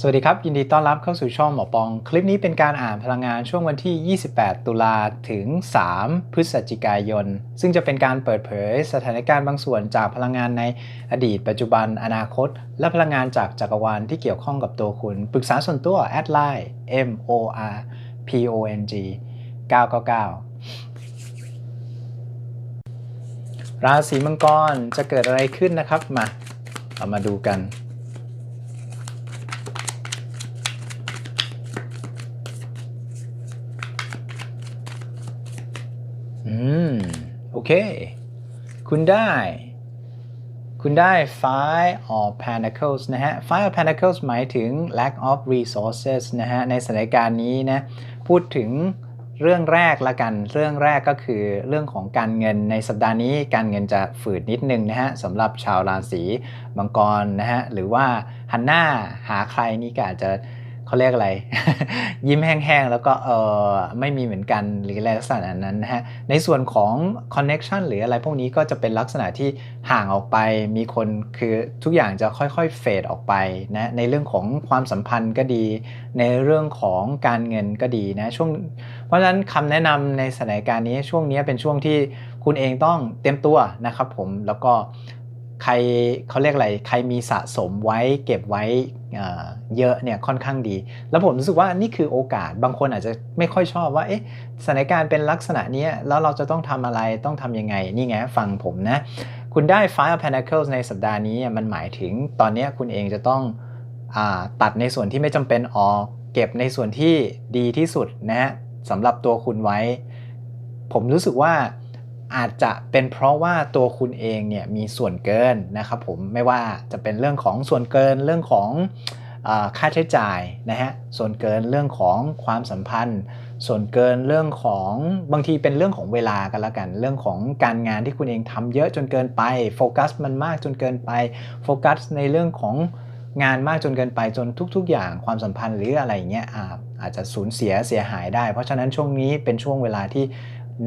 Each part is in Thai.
สวัสดีครับ ยินดีต้อนรับเข้าสู่ช่องหมอปอง คลิปนี้เป็นการอ่านพลังงานช่วงวันที่ 28 ตุลาถึง 3 พฤศจิกายน ซึ่งจะเป็นการเปิดเผยสถานการณ์บางส่วนจากพลังงานในอดีต ปัจจุบัน อนาคต และพลังงานจากจักรวาลที่เกี่ยวข้องกับตัวคุณ ปรึกษาส่วนตัวแอดไลน์ M O R P O N G 999 ราศีมังกรจะเกิดอะไรขึ้นนะครับ มา เรามาดูกัน อืม โอเค คุณได้ คุณได้ five of pentacles นะฮะ five of pentacles หมายถึง lack of resources นะฮะ ในสถานการณ์นี้นะ พูดถึงเรื่องแรกละกัน เรื่องแรกก็คือเรื่องของการเงินในสัปดาห์นี้การเงินจะฝืดนิดนึงนะฮะสำหรับชาวราศีมังกรนะฮะหรือว่าหันหน้าหาใครนี่ก็อาจจะ เขาเรียกอะไร ยิ้มแห้งๆ แล้วก็เออไม่มีเหมือนกันหรืออะไรลักษณะนั้นนะฮะในส่วนของ connection หรืออะไรพวกนี้ก็จะเป็นลักษณะที่ห่างออกไปมีคนคือทุกอย่างจะค่อยๆเฟดออกไปนะในเรื่องของความสัมพันธ์ก็ดี ในเรื่องของการเงินก็ดีนะช่วงเพราะฉะนั้นคำแนะนำในสถานการณ์นี้ช่วงนี้เป็นช่วงที่คุณเองต้องเตรียมตัวนะครับผมแล้วก็ ใครเขาเรียกอะไร ใครมีสะสมไว้เก็บไว้เยอะเนี่ยค่อนข้างดี แล้วผมรู้สึกว่านี่คือโอกาส บางคนอาจจะไม่ค่อยชอบว่า เอ๊ะ สถานการณ์เป็นลักษณะนี้แล้วเราจะต้องทำอะไร ต้องทำยังไง นี่ไงฟังผมนะ คุณได้ Five of Pentacles ในสัปดาห์นี้มันหมายถึงตอนนี้คุณเองจะต้องอตัดในส่วนที่ไม่จำเป็นออกเก็บในส่วนที่ดีที่สุดนะฮะสำหรับตัวคุณไว้ ผมรู้สึกว่า อาจจะเป็นเพราะว่าตัวคุณเองเนี่ยมีส่วนเกินนะครับผมไม่ว่าจะเป็นเรื่องของส่วนเกินเรื่องของอค่าใช้จ่ายนะฮะส่วนเกินเรื่องของความสัมพันธ์ ส่วนเกินเรื่องของบางทีเป็นเรื่องของเวลากันละกัน เรื่องของการงานที่คุณเองทำเยอะจนเกินไปโฟกัสมันมากจนเกินไปโฟกัสในเรื่องของงานมากจนเกินไปจนทุก ๆ อย่างความสัมพันธ์หรืออะไรเงี้ยอาจจะสูญเสียเสียหายได้ เพราะฉะนั้นช่วงนี้เป็นช่วงเวลาที่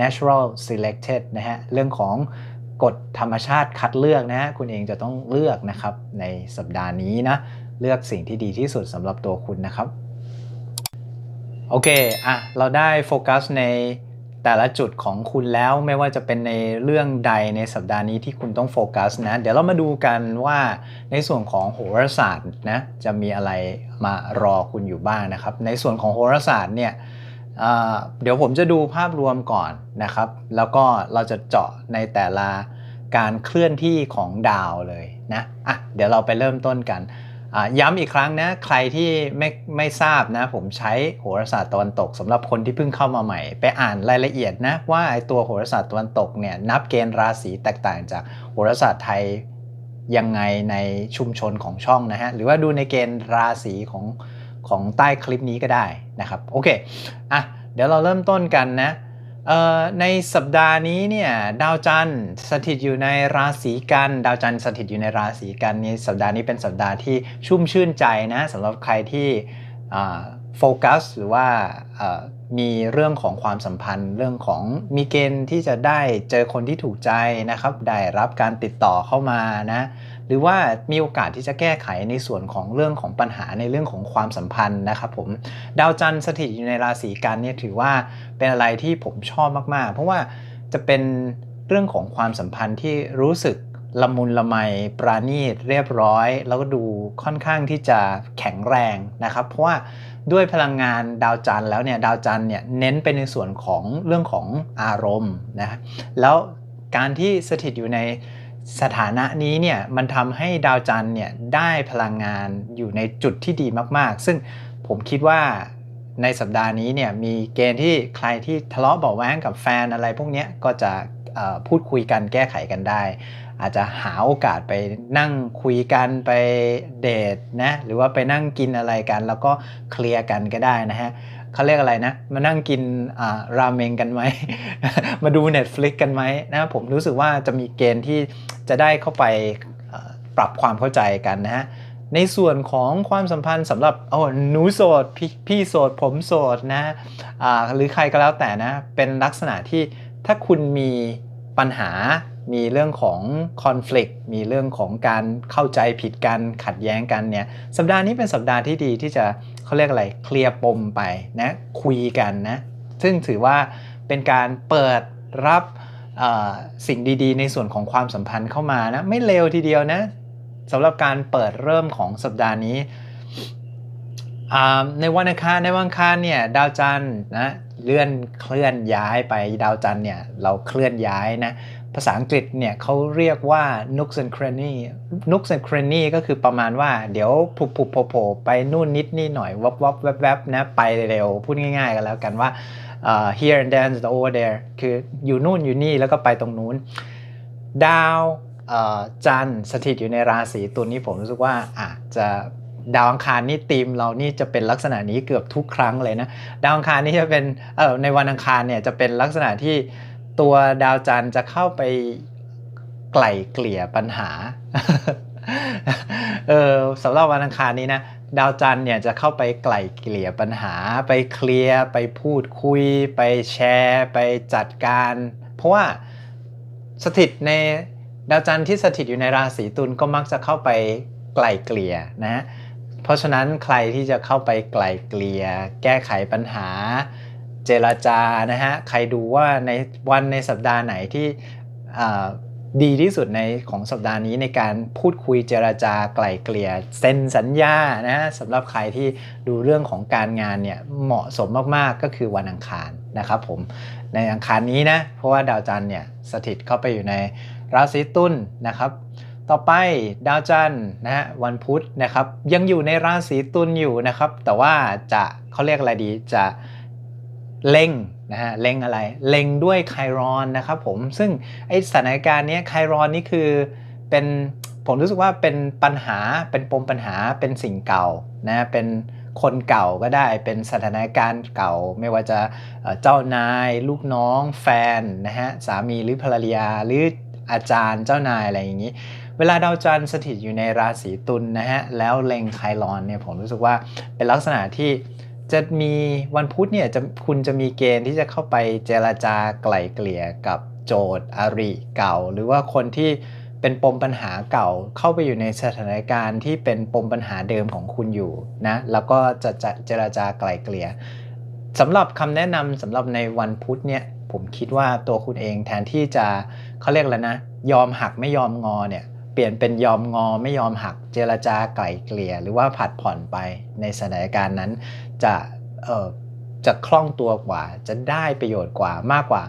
natural selected นะฮะเรื่องของกฎธรรมชาติคัดเลือกนะฮะคุณเองจะต้องเลือกนะครับในสัปดาห์นี้นะเลือกสิ่งที่ดีที่สุดสำหรับตัวคุณนะครับ โอเคอะเราได้โฟกัสในแต่ละจุดของคุณแล้วไม่ว่าจะเป็นในเรื่องใดในสัปดาห์นี้ที่คุณต้องโฟกัสนะ เดี๋ยวเรามาดูกันว่าในส่วนของโหราศาสตร์นะจะมีอะไรมารอคุณอยู่บ้างนะครับ ในส่วนของโหราศาสตร์เนี่ย เดี๋ยวผมจะดูภาพรวมก่อนนะครับ แล้วก็เราจะเจาะในแต่ละการเคลื่อนที่ของดาวเลยนะอะเดี๋ยวเราไปเริ่มต้นกันย้ำอีกครั้งนะใครที่ไม่ไม่ทราบนะ ผมใช้โหราศาสตร์ตะวันตกสำหรับคนที่เพิ่งเข้ามาใหม่ ไปอ่านรายละเอียดนะ ว่าไอตัวโหราศาสตร์ตะวันตกเนี่ยนับเกณฑ์ราศีแตกต่างจากโหราศาสตร์ไทยยังไงในชุมชนของช่องนะฮะหรือว่าดูในเกณฑ์ราศีของ ของใต้คลิปนี้ก็ได้นะครับโอเคอะเดี๋ยวเราเริ่มต้นกันนะในสัปดาห์นี้เนี่ยดาวจันทร์สถิตอยู่ในราศีกัน ดาวจันทร์สถิตอยู่ในราศีกันนี้สัปดาห์นี้เป็นสัปดาห์ที่ชุ่มชื่นใจนะสำหรับใครที่โฟกัสหรือว่ามีเรื่องของความสัมพันธ์ เรื่องของมีเกณฑ์ที่จะได้เจอคนที่ถูกใจนะครับ ได้รับการติดต่อเข้ามานะ หรือว่ามีโอกาสที่จะแก้ไขในส่วนของเรื่องของปัญหาในเรื่องของความสัมพันธ์นะครับผมดาวจันทร์สถิตอยู่ในราศีกันเนี่ยถือว่าเป็นอะไรที่ผมชอบมากๆ เพราะว่าจะเป็นเรื่องของความสัมพันธ์ที่รู้สึกละมุนละไมปราณีตเรียบร้อย แล้วก็ดูค่อนข้างที่จะแข็งแรงนะครับ เพราะว่าด้วยพลังงานดาวจันทร์แล้วเนี่ยดาวจันทร์เนี่ยเน้นไปในส่วนของเรื่องของอารมณ์นะแล้วการที่สถิตอยู่ใน สถานะนี้เนี่ยมันทำให้ดาวจันทร์เนี่ยได้พลังงานอยู่ในจุดที่ดีมากๆ ซึ่งผมคิดว่าในสัปดาห์นี้เนี่ยมีเกณฑ์ที่ใครที่ทะเลาะเบาแว้งกับแฟนอะไรพวกนี้ก็จะพูดคุยกันแก้ไขกันได้ อาจจะหาโอกาสไปนั่งคุยกันไปเดทนะหรือว่าไปนั่งกินอะไรกัน แล้วก็เคลียร์กันก็ได้นะฮะ เขาเรียกอะไรนะ มานั่งกินราเมงกันไหม มาดู Netflix กันไหมนะผมรู้สึกว่าจะมีเกณฑ์ที่จะได้เข้าไปปรับความเข้าใจกันนะฮะในส่วนของความสัมพันธ์สำหรับโอ้หนูโสดพพี่โสด ผมโสดนะหรือใครก็แล้วแต่นะ เป็นลักษณะที่ถ้าคุณมีปัญหา มีเรื่องของ conflict มีเรื่องของการเข้าใจผิดกันขัดแย้งกันเนี่ยสัปดาห์นี้เป็นสัปดาห์ที่ดีที่จะเขาเรียกอะไรเคลียร์ปมไปนะคุยกันนะซึ่งถือว่าเป็นการเปิดรับสิ่งดีๆ ในส่วนของความสัมพันธ์เข้ามานะไม่เลวทีเดียวนะสำหรับการเปิดเริ่มของสัปดาห์นี้ในวันอังคารในวันอังคารเนี่ยดาวจันทร์นะเลื่อนเคลื่อนย้ายไปดาวจันทร์เนี่ยเราเคลื่อนย้ายนะ ภาษาอังกฤษเนี่ยเขาเรียกว่า nooks and cranny nooks and cranny ก็คือประมาณว่าเดี๋ยวผุบผุบโผล่ไปนู่นนิดนี่หน่อยวับวับแวบแวบนะไปเร็วพูดง่ายๆกันแล้วกันว่า uh, here and then over there คืออยู่นู่นอยู่นี่แล้วก็ไปตรงนู้น ดาวจันสถิตอยู่ในราศีตุลนี้ผมรู้สึกว่าอาจจะดาวอังคารนี่ตีมเรานี่จะเป็นลักษณะนี้เกือบทุกครั้งเลยนะ ดาวอังคารนี่จะเป็นเออในวันอังคารเนี่ยจะเป็นลักษณะที่ ตัวดาวจันทร์จะเข้าไปไกล่เกลี่ยปัญหา เออสำหรับวันอังคารนี้นะ ดาวจันทร์เนี่ยจะเข้าไปไกล่เกลี่ยปัญหา ไปเคลียร์ ไปพูดคุย ไปแชร์ ไปจัดการ เพราะว่าสถิตในดาวจันทร์ที่สถิตอยู่ในราศีตุลก็มักจะเข้าไปไกล่เกลี่ยนะ เพราะฉะนั้นใครที่จะเข้าไปไกล่เกลี่ย แก้ไขปัญหา เจรจานะฮะใครดูว่าในวันในสัปดาห์ไหนที่ดีที่สุดในของสัปดาห์นี้ในการพูดคุยเจราจาไกล่เกลี่ยเซ็นสัญญานะสำหรับใครที่ดูเรื่องของการงานเนี่ยเหมาะสมมากๆก็คือวันอังคารนะครับผมในอังคารนี้นะเพราะว่าดาวจันทร์เนี่ยสถิตเข้าไปอยู่ในราศีตุลนะครับต่อไปดาวจันทร์นะฮะวันพุธนะครับยังอยู่ในราศีตุลอยู่นะครับแต่ว่าจะเขาเรียกอะไรดีจะ เล็งนะฮะเล็งอะไรเล็งด้วยไครอนนะครับผมซึ่งไอสถานการณ์นี้ไครอนนี่คือเป็นผมรู้สึกว่าเป็นปัญหาเป็นปมปัญหาเป็นสิ่งเก่านะเป็นคนเก่าก็ได้เป็นสถานการณ์เก่า ไม่ว่าจะเจ้านาย ลูกน้อง แฟนนะฮะสามีหรือภรรยาหรืออาจารย์เจ้านายอะไรอย่างนี้ เวลาดาวจันทร์สถิตอยู่ในราศีตุลนนะฮะแล้วเล็งไคลอนเนี่ยผมรู้สึกว่าเป็นลักษณะที่ จะมีวันพุธเนี่ยจะคุณจะมีเกณฑ์ที่จะเข้าไปเจราจาไกล่เกลี่ยกับโจทย์อริเก่า หรือว่าคนที่เป็นปมปัญหาเก่าเข้าไปอยู่ในสถานการณ์ที่เป็นปมปัญหาเดิมของคุณอยู่นะแล้วก็จะจะเจราจาไกล่เกลี่ยสำหรับคำแนะนำสำหรับในวันพุธเนี่ยผมคิดว่าตัวคุณเองแทนที่จะเขาเรียกแล้วนะ ยอมหักไม่ยอมงอเนี่ยเปลี่ยนเป็นยอมงอไม่ยอมหักเจรจาไกล่เกลี่ย หรือว่าผัดผ่อนไปในสถานการณ์นั้น จะเออจะคล่องตัวกว่า จะได้ประโยชน์กว่ามากกว่า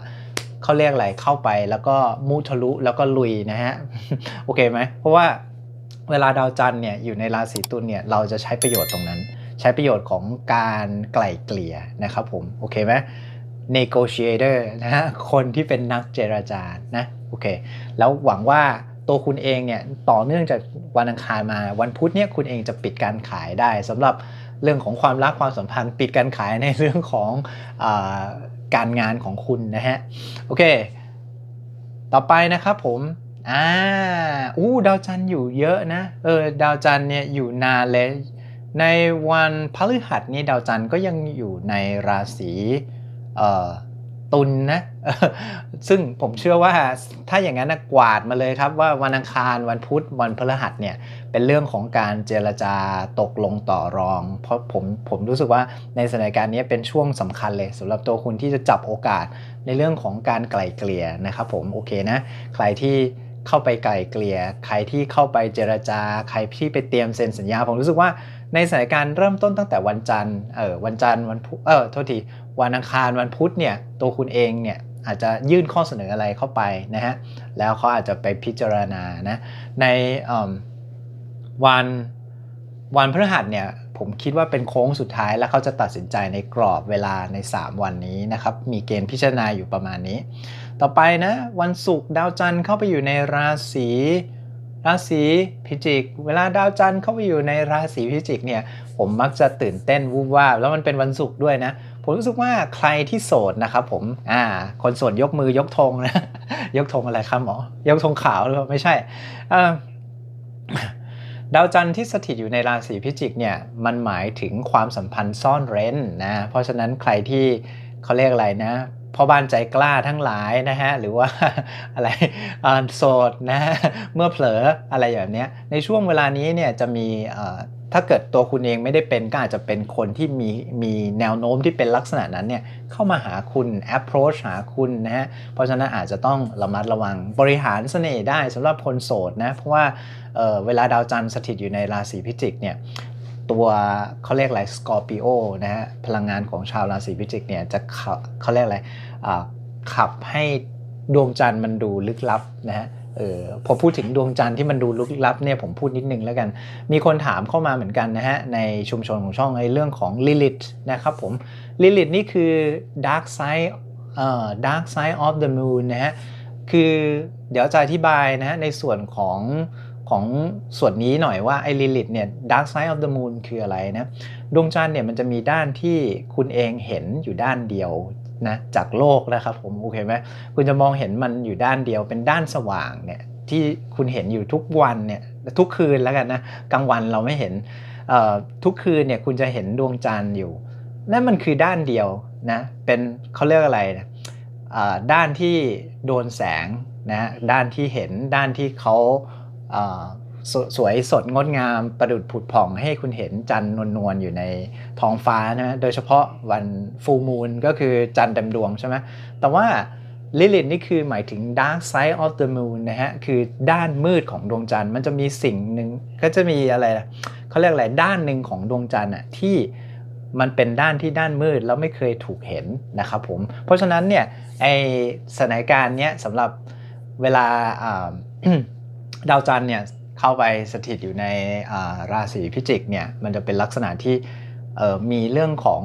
เขาเรียกอะไรเข้าไปแล้วก็มุทะลุแล้วก็ลุยนะฮะโอเคไหมเพราะว่าเวลาดาวจันทร์เนี่ยอยู่ในราศีตุลเนี่ยเราจะใช้ประโยชน์ตรงนั้น ใช้ประโยชน์ของการไกล่เกลี่ยนะครับผมโอเคไหม negotiator นะฮะคนที่เป็นนักเจรจานะโอเคแล้วหวังว่าตัวคุณเองเนี่ยต่อเนื่องจากวันอังคารมาวันพุธเนี่ยคุณเองจะปิดการขายได้สำหรับ เรื่องของความรักความสัมพันธ์ปิดการขายในเรื่องของอการงานของคุณนะฮะโอเค ต่อไปนะครับผมอ่าอู้ดาวจันทร์อยู่เยอะนะเออดาวจันทร์เนี่ยอยู่นานเลยในวันพฤหัสนี้ดาวจันทร์ก็ยังอยู่ในราศีตุลนนะ ซึ่งผมเชื่อว่าถ้าอย่างนั้นกวาดมาเลยครับว่าวันอังคารวันพุธวันพฤหัสเนี่ยเป็นเรื่องของการเจรจาตกลงต่อรอง เพราะผมผมรู้สึกว่าในสถานการณ์นี้เป็นช่วงสำคัญเลยสำหรับตัวคุณที่จะจับโอกาสในเรื่องของการไกล่เกลี่ยนะครับผมโอเคนะใครที่เข้าไปไกล่เกลี่ยใครที่เข้าไปเจรจา ใครที่ไปเตรียมเซ็นสัญญาผมรู้สึกว่าในสถานการณ์เริ่มต้นตั้งแต่วันจันทร์เออวันจันทร์วันพุธเออโทษทีวันอังคารวันพุธเนี่ยตัวคุณเองเนี่ย อาจจะยื่นข้อเสนออะไรเข้าไปนะฮะแล้วเขาอาจจะไปพิจารณานะในวันวันพฤหัสเนี่ยผมคิดว่าเป็นโค้งสุดท้ายแล้วเขาจะตัดสินใจในกรอบเวลาใน 3 วันนี้นะครับ มีเกณฑ์พิจารณาอยู่ประมาณนี้ ต่อไปนะวันศุกร์ดาวจันทร์เข้าไปอยู่ในราศีราศีพิจิก เวลาดาวจันทร์เข้าไปอยู่ในราศีพิจิกเนี่ยผมมักจะตื่นเต้นวูบวาบแล้วมันเป็นวันศุกร์ด้วยนะ ผมรู้สึกว่าใครที่โสดนะครับผมอ่าคนโสดยกมือยกธงนะยกธงอะไรครับหมอยกธงขาวหรือเปล่าไม่ใช่ดาวจันทร์ที่สถิตอยู่ในราศีพิจิกเนี่ยมันหมายถึงความสัมพันธ์ซ่อนเร้นนะเพราะฉะนั้นใครที่เขาเรียกอะไรนะพ่อบ้านใจกล้าทั้งหลายนะฮะหรือว่าอะไรโสดนะเมื่อเผลออะไรแบบเนี้ยในช่วงเวลานี้เนี่ยจะมี ถ้าเกิดตัวคุณเองไม่ได้เป็นก็อาจจะเป็นคนที่มีมีแนวโน้มที่เป็นลักษณะนั้นเนี่ยเข้ามาหาคุณ approach หาคุณนะฮะเพราะฉะนั้นอาจจะต้องระมัดระวังบริหารเสน่ห์ได้สำหรับคนโสดนะเพราะว่าเเวลาดาวจันทร์สถิตอยู่ในราศีพิจิกเนี่ยตัวเขาเรียกอะไรสกอร์ปิโอนะฮะพลังงานของชาวราศีพิจิกเนี่ยจะขับเขาเรียกอะไรขับให้ดวงจันทร์มันดูลึกลับนะฮะ เออพอพูดถึงดวงจันทร์ที่มันดูลึกลับเนี่ยผมพูดนิดนึงแล้วกัน มีคนถามเข้ามาเหมือนกันนะฮะ ในชุมชนของช่องไอ้เรื่องของลิลิ t นะครับผมลิลิ t นี่คือ dark side เอ่อ dark side of the moon นะฮะ คือเดี๋ยวจะอธิบายนะฮะ ในส่วนของของส่วนนี้หน่อยว่าไอ้ลิลิตเนี่ย dark side of the moon คืออะไรนะ ดวงจันทร์เนี่ยมันจะมีด้านที่คุณเองเห็นอยู่ด้านเดียว นะจากโลกนะครับผมโอเคไหมคุณจะมองเห็นมันอยู่ด้านเดียวเป็นด้านสว่างเนี่ยที่คุณเห็นอยู่ทุกวันเนี่ยทุกคืนแล้วกันนะกลางวันเราไม่เห็นทุกคืนเนี่ยคุณจะเห็นดวงจันทร์อยู่นั่นมันคือด้านเดียวนะเป็นเขาเรียกอะไรนะด้านที่โดนแสงนะด้านที่เห็นด้านที่เขาอ่า สสวยสดงดงามประดุดผุดผ่องให้คุณเห็นจันทร์นวลๆอยู่ในท้องฟ้านะโดยเฉพาะวันฟูมูลก็คือจันทร์เต็มดวงใช่ไหมแต่ว่าลิลิตนี่คือหมายถึง dark side of the moon นะฮะ คือด้านมืดของดวงจันทร์ มันจะมีสิ่งหนึ่งก็จะมีอะไรเขาเรียกอะไรด้านหนึ่งของดวงจันทร์อะที่มันเป็นด้านที่ด้านมืดแล้วไม่เคยถูกเห็นนะครับผม เพราะฉะนั้นเนี่ยไอสถานการณ์เนี้ยสำหรับเวลาดาวจันทร์เนี่ย เข้าไปสถิตอยู่ในราศีพิจิกเนี่ยมันจะเป็นลักษณะที่มีเรื่องของ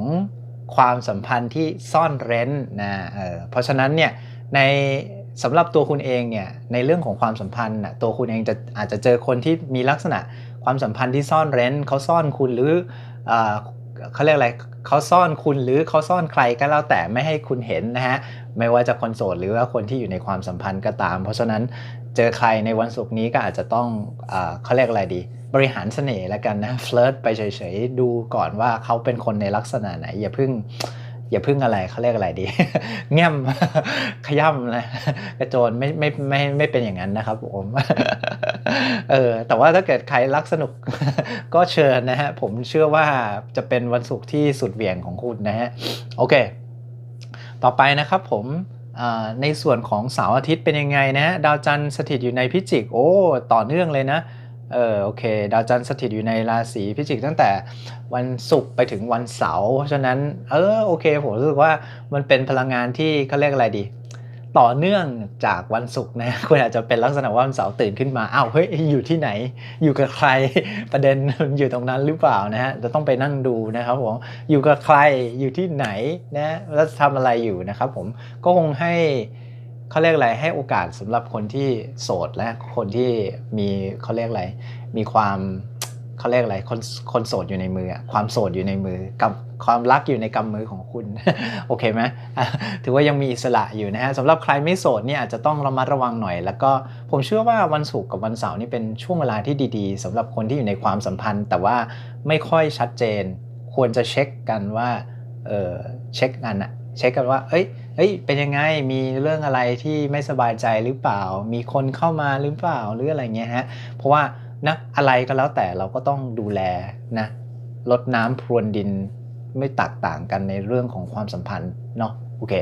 ความสัมพันธ์ที่ซ่อนเร้นนะเเพราะฉะนั้นเนี่ยในสำหรับตัวคุณเองเนี่ยในเรื่องของความสัมพันธ์นะตัวคุณเองจะอาจจะเจอคนที่มีลักษณะความสัมพันธ์ที่ซ่อนเร้นเขาซ่อนคุณหรืออเขาเรียกอะไรเขาซ่อนคุณหรือเขาซ่อนใครก็แล้วแต่ไม่ให้คุณเห็นนะฮะไม่ว่าจะคนโสดหรือว่าคนที่อยู่ในความสัมพันธ์ก็ตาม เพราะฉะนั้น เจอใครในวันศุกร์นี้ก็อาจจะต้องอเขาเรียกอะไรดี บริหารเสน่ห์แล้วกันนะเฟลิร์ตไปเฉยๆ ดูก่อนว่าเขาเป็นคนในลักษณะไหน อย่าเพิ่งอย่าเพึ่งอะไรเขาเรียกอะไรดีแง่มขย่ำนะกระโจนไม่ไม่ไม่ไม่เป็นอย่างนั้นนะครับผมเออแต่ว่าถ้าเกิดใครรักสนุกก็เชิญนะฮะ ผมเชื่อว่าจะเป็นวันศุกร์ที่สุดเหวี่ยงของคุณนะฮะ โอเค ต่อไปนะครับผม ในส่วนของเสาร์อาทิตย์เป็นยังไงนะดาวจันทร์สถิตอยู่ในพิจิกโอ้ต่อเนื่องเลยนะเออโอเค ดาวจันทร์สถิตอยู่ในราศีพิจิกตั้งแต่วันศุกร์ไปถึงวันเสาร์เพราะฉะนั้นเออโอเคผมรู้สึกว่ามันเป็นพลังงานที่เขาเรียกอะไรดี ต่อเนื่องจากวันศุกร์นะคุณอาจจะเป็นลักษณะว่าวันเสาร์ตื่นขึ้นมาอ้าวเฮ้ยอยู่ที่ไหน อยู่กับใครประเด็นอยู่ตรงนั้นหรือเปล่านะฮะจะต้องไปนั่งดูนะครับผมอยู่กับใครอยู่ที่ไหนนะแล้วทำอะไรอยู่นะครับผมก็คงให้เขาเรียกอะไรให้โอกาสสำหรับคนที่โสดและคนที่มีเขาเรียกอะไรมีความ เขาเรียกอะไรคนคนโสดอยู่ในมืออะความโสดอยู่ในมือกับความรักอยู่ในกำมือของคุณ โอเคไหมถือว่ายังมีอิสระอยู่นะฮะสำหรับใครไม่โสดเนี่ยอาจจะต้องระมัดระวังหน่อย แล้วก็ผมเชื่อว่าวันศุกร์กับวันเสาร์นี่เป็นช่วงเวลาที่ดีๆสำหรับคนที่อยู่ในความสัมพันธ์ แต่ว่าไม่ค่อยชัดเจน ควรจะเช็คกันว่าเออเช็คกันอะเช็คกันว่าเอ้ยเฮ้ย เป็นยังไง มีเรื่องอะไรที่ไม่สบายใจหรือเปล่า มีคนเข้ามาหรือเปล่า หรืออะไรเงี้ยฮะ เพราะว่า นะอะไรก็แล้วแต่เราก็ต้องดูแลนะลดน้ำพรวนดินไม่แตกต่างกันในเรื่องของความสัมพันธ์เนาะโอเค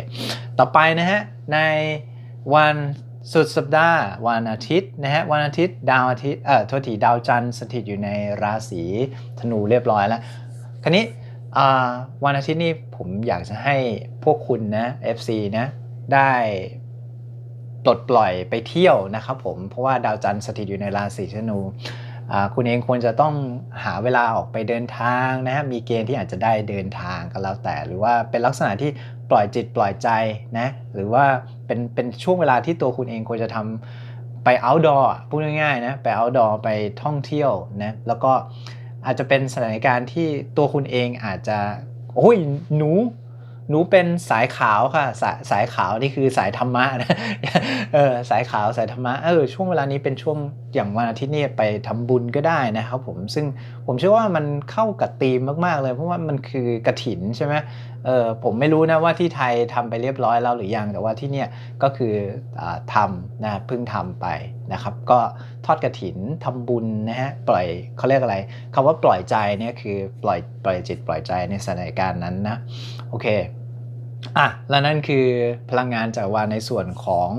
ต่อไปนะฮะ ในวันสุดสัปดาห์วันอาทิตย์นะฮะวันอาทิตย์ดาวอาทิตย์เอ่อทษทีดาวจันทร์สถิตอยู่ในราศีธนูเรียบร้อยแล้วคราวนี้วันอาทิตย์นี้ผมอยากจะให้พวกคุณนะ FC นะได้ ปลดปล่อยไปเที่ยวนะครับผมเพราะว่าดาวจันทร์สถิตอยู่ในราศีธนูคุณเองควรจะต้องหาเวลาออกไปเดินทางนะฮะมีเกณฑ์ที่อาจจะได้เดินทางก็แล้วแต่ หรือว่าเป็นลักษณะที่ปล่อยจิตปล่อยใจนะหรือว่าเป็นเป็นช่วงเวลาที่ตัวคุณเองควรจะทำไป outdoor พูดง่ายๆนะไป outdoor ไปท่องเที่ยวนะแล้วก็อาจจะเป็นสถานการณ์ที่ตัวคุณเองอาจจะโอ้ยหนู หนูเป็นสายขาวค่ะ สายสายขาวนี่คือสายธรรมะนะเออสายขาวสายธรรมะเออช่วงเวลานี้เป็นช่วง อย่างวันอาทิตย์นี่ไปทำบุญก็ได้นะครับผมซึ่งผมเชื่อว่ามันเข้ากับธีมมากๆเลย เพราะว่ามันคือกระถินใช่ไหมเออผมไม่รู้นะว่าที่ไทยทำไปเรียบร้อยแล้วหรือยังแต่ว่าที่เนี่ยก็คืออทำนะเพิ่งทำไปนะครับ ก็ทอดกระถินทำบุญนะฮะปล่อยเขาเรียกอะไรคำว่าปล่อยใจเนี่ยคือปล่อยปล่อยจิตปล่อยใจในสถานการณ์นั้นนะโอเคอะแล้วนั่นคือพลังงานจากวานในส่วนของ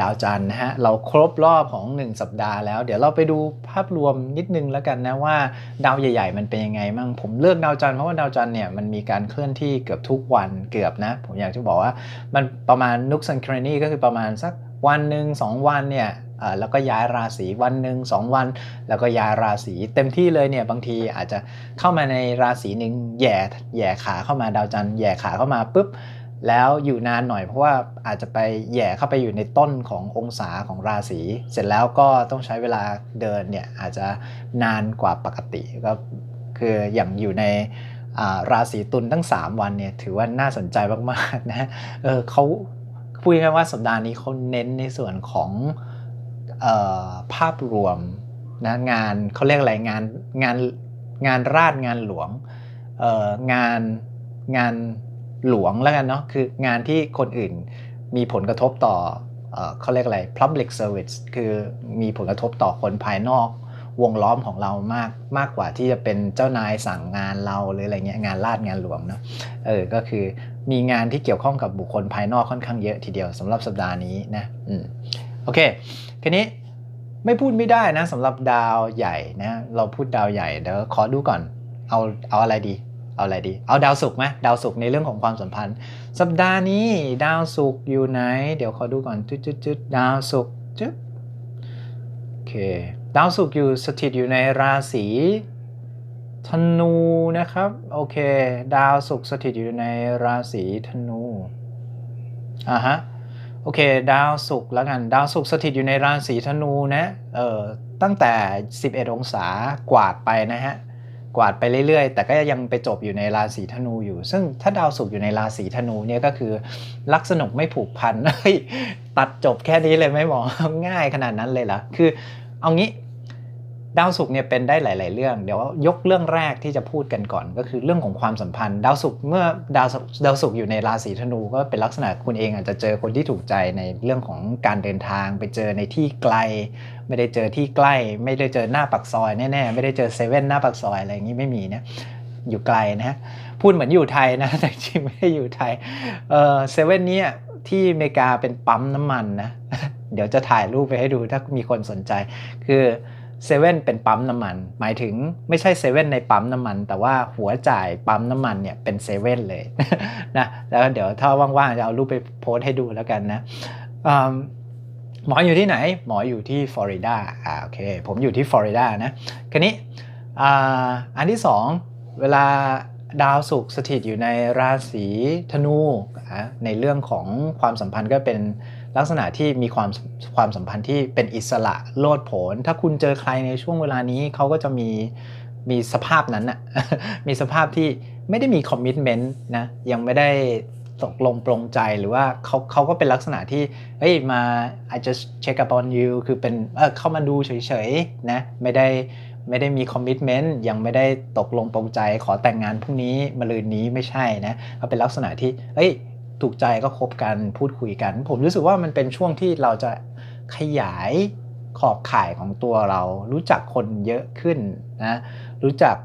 ดาวจันทร์นะฮะเราครบรอบของ 1 สัปดาห์แล้ว เดี๋ยวเราไปดูภาพรวมนิดนึงแล้วกันนะว่าดาวใหญ่ ๆ มันเป็นยังไงมั่งผมเลือกดาวจันทร์เพราะว่าดาวจันทร์เนี่ยมันมีการเคลื่อนที่เกือบทุกวันเกือบนะ ผมอยากจะบอกว่ามันประมาณนุกซันครนีก็คือประมาณสักวันหนึ่งสองวันเนี่ยแล้วก็ย้ายราศีวันหนึ่งสองวัน แล้วก็ย้ายราศีเต็มที่เลยเนี่ยบางทีอาจจะเข้ามาในราศีหนึ่งแย่แย่ขาเข้ามาดาวจันทร์แย่ขาเข้ามาปุ๊บ แล้วอยู่นานหน่อยเพราะว่าอาจจะไปแย่เข้าไปอยู่ในต้นขององศาของราศีเสร็จแล้วก็ต้องใช้เวลาเดินเนี่ยอาจจะนานกว่าปกติก็คืออย่างอยู่ในราศีตุลตั้ง 3 วันเนี่ยถือว่าน่าสนใจมากๆนะเออเขาพูดง่ายว่าสัปดาห์นี้เขาเน้นในส่วนของออภาพรวมนะงานเขาเรียกอะไรงานงานงานราชงานหลวงงานงาน หลวงแล้วกันเนาะคืองานที่คนอื่นมีผลกระทบต่อเขาเรียกอะไร public service คือมีผลกระทบต่อคนภายนอก วงล้อมของเรามากมากกว่าที่จะเป็นเจ้านายสั่งงานเราหรืออะไรเงี้ยงานลาดงานหลวงเนาะเออก็คือมีงานที่เกี่ยวข้องกับบุคคลภายนอกค่อนข้างเยอะทีเดียวสำหรับสัปดาห์นี้นะอืมโอเคทีนี้ไม่พูดไม่ได้นะสำหรับดาวใหญ่นะเราพูดดาวใหญ่เดี๋ยวขอดูก่อนเอาเอาอะไรดี เอาอะไรดี เอาดาวศุกร์ไหมดาวศุกร์ในเรื่องของความสัมพันธ์ สัปดาห์นี้ดาวศุกร์อยู่ไหน เดี๋ยวขอดูก่อนจุดจุดจุดดาวศุกร์จุดโอเคดาวศุกร์อยู่สถิตอยู่ในราศีธนูนะครับโอเค ดาวศุกร์สถิตอยู่ในราศีธนูอ่าฮะโอเค ดาวศุกร์แล้วกัน ดาวศุกร์สถิตอยู่ในราศีธนูนะเออตั้งแต่ 11 องศากวาดไปนะฮะ กวาดไปเรื่อยๆ แต่ก็ยังไปจบอยู่ในราศีธนูอยู่ ซึ่งถ้าดาวศุกร์อยู่ในราศีธนูเนี่ยก็คือลักสนุกไม่ผูกพันตัดจบแค่นี้เลยไม่หมอง่ายขนาดนั้นเลยเหรอคือเอางี้ ดาวศุกร์เนี่ยเป็นได้หลาย ๆ เรื่อง เดี๋ยวยกเรื่องแรกที่จะพูดกันก่อน ก็คือเรื่องของความสัมพันธ์ ดาวศุกร์เมื่อดาวดาวศุกร์อยู่ในราศีธนูก็เป็นลักษณะคุณเองอาจจะเจอคนที่ถูกใจในเรื่องของการเดินทาง ไปเจอในที่ไกล ไม่ได้เจอที่ใกล้ ไม่ได้เจอหน้าปักซอยแน่ ๆ ไม่ได้เจอเซเว่นหน้าปักซอยอะไรอย่างนี้ไม่มีนะอยู่ไกลนะพูดเหมือนอยู่ไทยนะแต่จริงไม่ได้อยู่ไทยเออเซเว่นเนี้ที่อเมริกาเป็นปั๊มน้ำมันนะเดี๋ยวจะถ่ายรูปไปให้ดูถ้ามีคนสนใจคือ เซเว่นเป็นปั๊มน้ำมัน หมายถึงไม่ใช่เซเว่นในปั๊มน้ำมัน แต่ว่าหัวจ่ายปั๊มน้ำมันเนี่ยเป็นเซเว่นเลยนะแล้วเดี๋ยวถ้าว่างๆจะเอารูปไปโพสให้ดูแล้วกันนะหมออยู่ที่ไหน หมออยู่ที่ฟลอริดาอ่าโอเคผมอยู่ที่ฟลอริดานะคันนี้อันที่ 2 เวลาดาวศุกร์สถิตอยู่ในราศีธนูในเรื่องของความสัมพันธ์ก็เป็น ลักษณะที่มีความความสัมพันธ์ที่เป็นอิสระโลดโผนถ้าคุณเจอใครในช่วงเวลานี้เขาก็จะมีมีสภาพนั้นนะมีสภาพที่ไม่ได้มีคอมมิชเมนต์นะยังไม่ได้ตกลงปรงใจหรือว่าเขาเขาก็เป็นลักษณะที่เฮ้ยมา I just check up on you คือเป็นเออเข้ามาดูเฉยๆนะไม่ได้ไม่ได้มีคอมมิชเมนต์ยังไม่ได้ตกลงปรงใจ ขอแต่งงานพรุ่งนี้มะรืนนี้ไม่ใช่นะเขาเป็นลักษณะที่เฮ้ย ถูกใจก็คบกันพูดคุยกัน ผมรู้สึกว่ามันเป็นช่วงที่เราจะขยายขอบข่ายของตัวเรา รู้จักคนเยอะขึ้นนะรู้จัก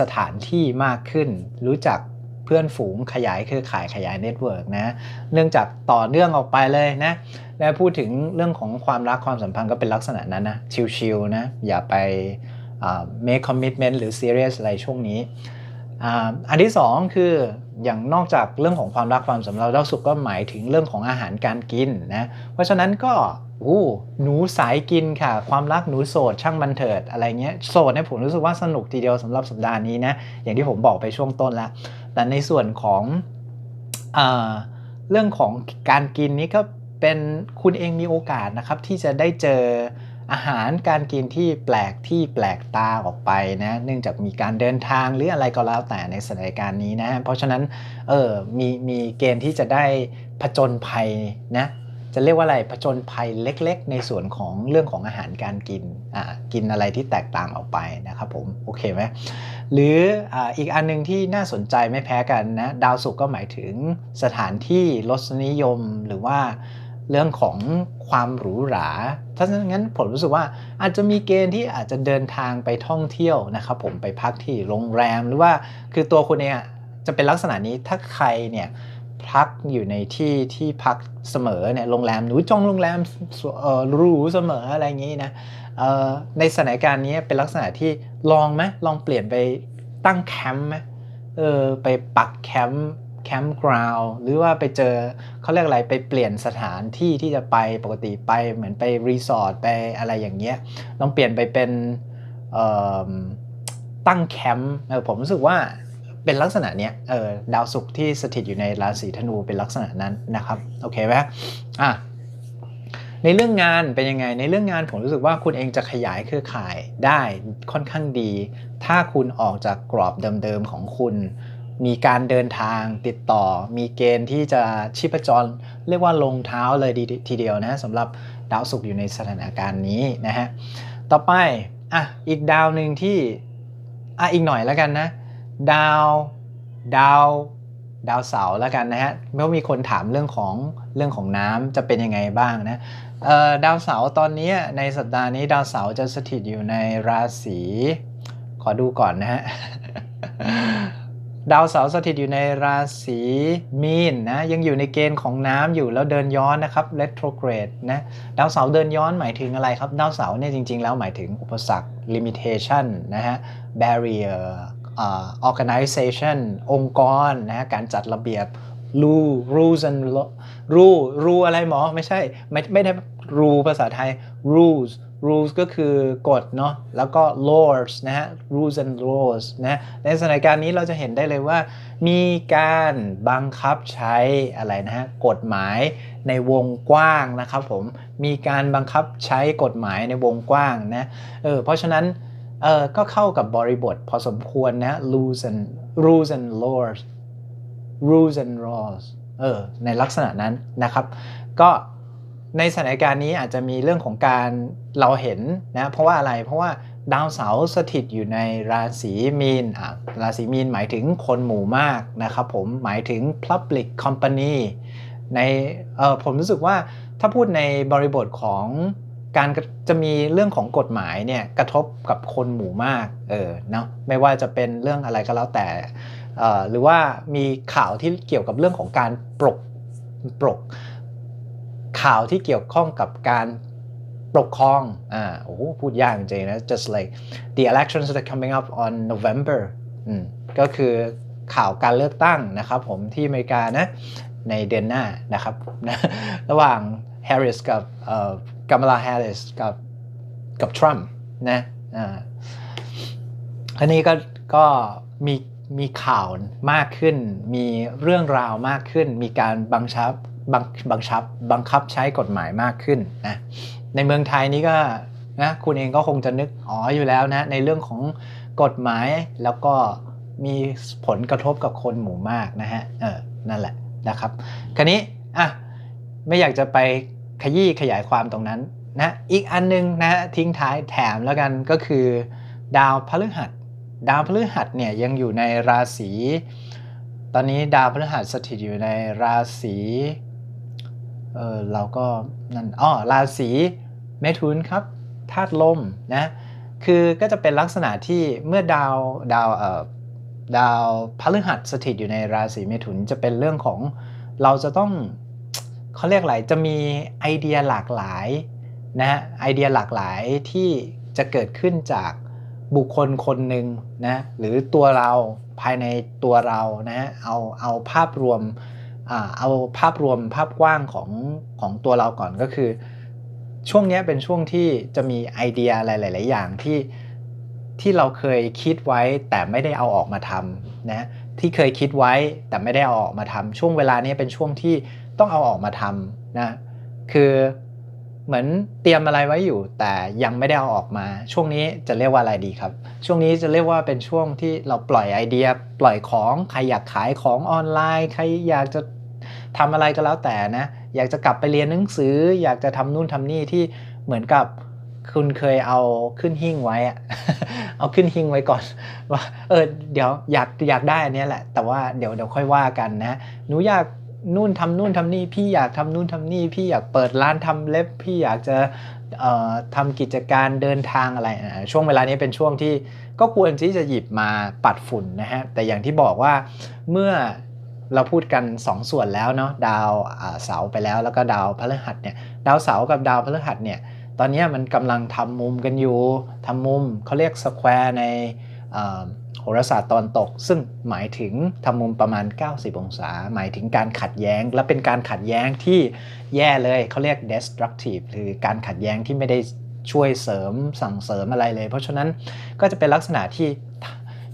สถานที่มากขึ้น รู้จักเพื่อนฝูงขยายเครือข่ายขยายเน็ตเวิร์กนะเนื่องจากต่อเนื่องออกไปเลยนะแล้วพูดถึงเรื่องของความรักความสัมพันธ์ก็เป็นลักษณะนั้นนะชิลๆนะอย่าไป make commitment หรือ serious อะไรช่วงนี้ อันที่ 2 คืออย่างนอกจากเรื่องของความรักความสำเราดาวสุขก็หมายถึงเรื่องของอาหารการกินนะเพราะฉะนั้นก็อู้หนูสายกินค่ะ ความรักหนูโสดช่างบันเถิดอะไรเงี้ยโสดเนี่ยผมรู้สึกว่าสนุกทีเดียวสำหรับสัปดาห์นี้นะอย่างที่ผมบอกไปช่วงต้นแล้ว แต่ในส่วนของอเรื่องของการกินนี้ก็เป็นคุณเองมีโอกาสนะครับที่จะได้เจอ อาหารการกินที่แปลกที่แปลกตาออกไปนะเนื่องจากมีการเดินทางหรืออะไรก็แล้วแต่ในสถานการณ์นี้นะเพราะฉะนั้นเออมีมีเกณฑ์ที่จะได้ผจญภัยนะจะเรียกว่าอะไรผจญภัยเล็กๆ ในส่วนของเรื่องของอาหารการกินอ่ากินอะไรที่แตกต่างออกไปนะครับผมโอเคไหมหรืออ่าอีกอันหนึงที่น่าสนใจไม่แพ้กันนะดาวศุกร์ก็หมายถึงสถานที่รสนิยมหรือว่า เรื่องของความหรูหรา ถ้างั้นผมรู้สึกว่าอาจจะมีเกณฑ์ที่อาจจะเดินทางไปท่องเที่ยวนะครับผมไปพักที่โรงแรมหรือว่าคือตัวคุณเองอะจะเป็นลักษณะนี้ถ้าใครเนี่ยพักอยู่ในที่ที่พักเสมอเนี่ยโรงแรมหรือจองโรงแรมหรูเสมออะไรอย่างนี้นะในสถานการณ์นี้เป็นลักษณะที่ลองไหมลองเปลี่ยนไปตั้งแคมป์ไหมเออไปปักแคมป์ แคมป์กราวหรือว่าไปเจอเขาเรียกอะไรไปเปลี่ยนสถานที่ที่จะไปปกติไปเหมือนไปรีสอร์ทไปอะไรอย่างเงี้ยลองเปลี่ยนไปเป็นตั้งแคมป์เออผมรู้สึกว่าเป็นลักษณะเนี้ยเออดาวศุกร์ที่สถิตอยู่ในราศีธนูเป็นลักษณะนั้นนะครับโอเคไหมอะในเรื่องงานเป็นยังไงในเรื่องงานผมรู้สึกว่าคุณเองจะขยายเครือข่ายได้ค่อนข้างดี ถ้าคุณออกจากกรอบเดิมๆของคุณ มีการเดินทางติดต่อ มีเกณฑ์ที่จะชีพจร เรียกว่าลงเท้าเลยดีทีเดียวนะสำหรับดาวศุกร์อยู่ในสถานการณ์นี้นะฮะต่อไปอะอีกดาวหนึ่งที่อะอีกหน่อยแล้วกันนะดาวดาวดาวเสาร์แล้วกันนะฮะเมื่อมีคนถามเรื่องของเรื่องของน้ำจะเป็นยังไงบ้างนะเอ่อดาวเสาร์ตอนนี้ในสัปดาห์นี้ดาวเสาร์จะสถิตอยู่ในราศีขอดูก่อนนะฮะ ดาวเสาร์สถิตอยู่ในราศีมีนนะยังอยู่ในเกณฑ์ของน้ำอยู่แล้วเดินย้อนนะครับ retrograde นะดาวเสาร์เดินย้อนหมายถึงอะไรครับ ดาวเสาร์เนี่ยจริง ๆ แล้วหมายถึงอุปสรรค limitation นะฮะ barrier อ่า organization องค์กรนะฮะการจัดระเบียบ rule rules and rule rule อะไรหมอ ไม่ใช่ ไม่ไม่ได้ rule ภาษาไทย rules rules ก็คือกฎเนาะแล้วก็ laws นะฮะ rules and laws นะในสถานการณ์นี้เราจะเห็นได้เลยว่า มีการบังคับใช้อะไรนะฮะกฎหมายในวงกว้างนะครับผมมีการบังคับใช้กฎหมายในวงกว้างนะเออเพราะฉะนั้นเออก็เข้ากับบริบทพอสมควรนะ rules and rules and laws rules and laws เออในลักษณะนั้นนะครับ ก็ ในสถานการณ์นี้อาจจะมีเรื่องของการเราเห็นนะเพราะว่าอะไรเพราะว่าดาวเสาร์สถิตอยู่ในราศีมีนอะราศีมีนหมายถึงคนหมู่มากนะครับผมหมายถึง public company ในเออผมรู้สึกว่าถ้าพูดในบริบทของการจะมีเรื่องของกฎหมายเนี่ยกระทบกับคนหมู่มากเออเนาะไม่ว่าจะเป็นเรื่องอะไรก็แล้วแต่เอ่อหรือว่ามีข่าวที่เกี่ยวกับเรื่องของการปลกปลก ข่าวที่เกี่ยวข้องกับการปกครองอ่าโอ้โหพูดยากจริงๆนะ just like the elections that are coming up on November อืมก็คือข่าวการเลือกตั้งนะครับผมที่อเมริกานะในเดือนหน้านะครับนะระหว่าง Harris กับเอ่อ Kamala Harris กับกับทรัมป์นะอ่าอันนี้ก็ก็มีมีข่าวมากขึ้น มีเรื่องราวมากขึ้น มีการบังคับ บังบังคับบังคับใช้กฎหมายมากขึ้นนะในเมืองไทยนี้ก็นะคุณเองก็คงจะนึกอ๋ออยู่แล้วนะในเรื่องของกฎหมายแล้วก็มีผลกระทบกับคนหมู่มากนะฮะเออนั่นแหละนะครับคราวนี้อะไม่อยากจะไปขยี้ขยายความตรงนั้นนะอีกอันนึงนะทิ้งท้ายแถมแล้วกันก็คือดาวพฤหัส ดาวพฤหัสเนี่ยยังอยู่ในราศี ตอนนี้ดาวพฤหัสสถิตอยู่ในราศี เออเราก็นั่นอ๋อราศีเมถุนครับธาตุลมนะคือก็จะเป็นลักษณะที่เมื่อดาวดาวเอ่อดาวพฤหัสสถิตอยู่ในราศีเมถุนจะเป็นเรื่องของเราจะต้องเขาเรียกอะไรจะมีไอเดียหลากหลายนะฮะไอเดียหลากหลายที่จะเกิดขึ้นจากบุคคลคนหนึ่งนะหรือตัวเราภายในตัวเรานะเอาเอาภาพรวม เอาภาพรวมภาพกว้างของของตัวเราก่อนก็คือ ช่วงนี้เป็นช่วงที่จะมีไอเดียอะไรหลาย ๆ อย่างที่ที่เราเคยคิดไว้แต่ไม่ได้เอาออกมาทำนะที่เคยคิดไว้แต่ไม่ได้เอาออกมาทำช่วงเวลานี้เป็นช่วงที่ต้องเอาออกมาทำนะคือเหมือนเตรียมอะไรไว้อยู่ แต่ยังไม่ได้เอาออกมา ช่วงนี้จะเรียกว่าอะไรดีครับ ช่วงนี้จะเรียกว่าเป็นช่วงที่เราปล่อยไอเดีย ปล่อยของใครอยากขายของออนไลน์ ใครอยากจะ ทำอะไรก็แล้วแต่นะ อยากจะกลับไปเรียนหนังสือ อยากจะทำนู่นทำนี่ที่เหมือนกับคุณเคยเอาขึ้นหิ้งไว้อะเอาขึ้นหิ้งไว้ก่อนว่าเออเดี๋ยวอยากอยากได้อันเนี้ยแหละ แต่ว่าเดี๋ยวเดี๋ยวค่อยว่ากันนะหนูอยากนู่นทำนู่นทำนี่พี่อยากทำนู่นทำนี่พี่อยากเปิดร้านทำเล็บพี่อยากจะเอ่อทำกิจการเดินทางอะไรอะช่วงเวลานี้เป็นช่วงที่ก็ควรที่จะหยิบมาปัดฝุ่นนะฮะแต่อย่างที่บอกว่าเมื่อ เราพูดกัน 2 ส่วนแล้วเนาะดาวเสาไปแล้วแล้วก็ดาวพฤหัสเนี่ยดาวเสากับดาวพฤหัสเนี่ยตอนนี้มันกำลังทำมุมกันอยู่ทำมุมเขาเรียกสแควร์ในโหราศาสตร์ตอนตก ซึ่งหมายถึงทำมุมประมาณ 90 องศา หมายถึงการขัดแย้ง และเป็นการขัดแย้งที่แย่เลยเขาเรียก destructive คือการขัดแย้งที่ไม่ได้ช่วยเสริมสั่งเสริมอะไรเลย เพราะฉะนั้นก็จะเป็นลักษณะที่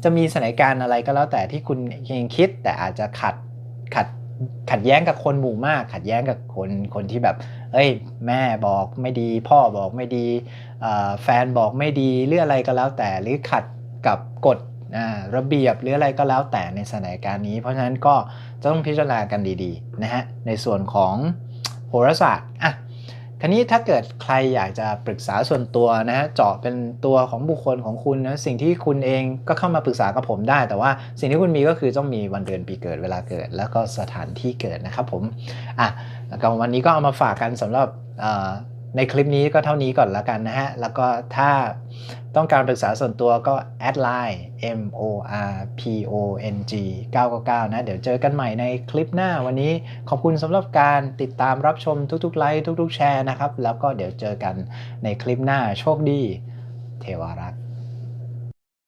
จะมีสถานการณ์อะไรก็แล้วแต่ที่คุณเองคิด แต่อาจจะขัดขัดขัดแย้งกับคนหมู่มาก ขัดแย้งกับคนคนที่แบบ เอ้ย แม่บอกไม่ดี พ่อบอกไม่ดีแฟนบอกไม่ดีหรืออะไรก็แล้วแต่ หรือขัดกับกฎระเบียบหรืออะไรก็แล้วแต่ในสถานการณ์นี้ เพราะฉะนั้นก็จะต้องพิจารณากันดีๆนะฮะในส่วนของโหราศาสตร์อะ ทีนี้ถ้าเกิดใครอยากจะปรึกษาส่วนตัวนะฮะเจาะเป็นตัวของบุคคลของคุณนะสิ่งที่คุณเองก็เข้ามาปรึกษากับผมได้ แต่ว่าสิ่งที่คุณมีก็คือต้องมีวันเดือนปีเกิดเวลาเกิด แล้วก็สถานที่เกิดนะครับผมอะแล้วก็วันนี้ก็เอามาฝากกันสำหรับ ในคลิปนี้ก็เท่านี้ก่อนแล้วกันนะฮะ แล้วก็ถ้าต้องการปรึกษาส่วนตัวก็แอดไลน์ m o r p o n g 999 นะ เดี๋ยวเจอกันใหม่ในคลิปหน้าวันนี้ขอบคุณสำหรับการติดตามรับชมทุกๆไลค์ทุกๆแชร์นะครับ แล้วก็เดี๋ยวเจอกันในคลิปหน้าโชคดี เทวารักษ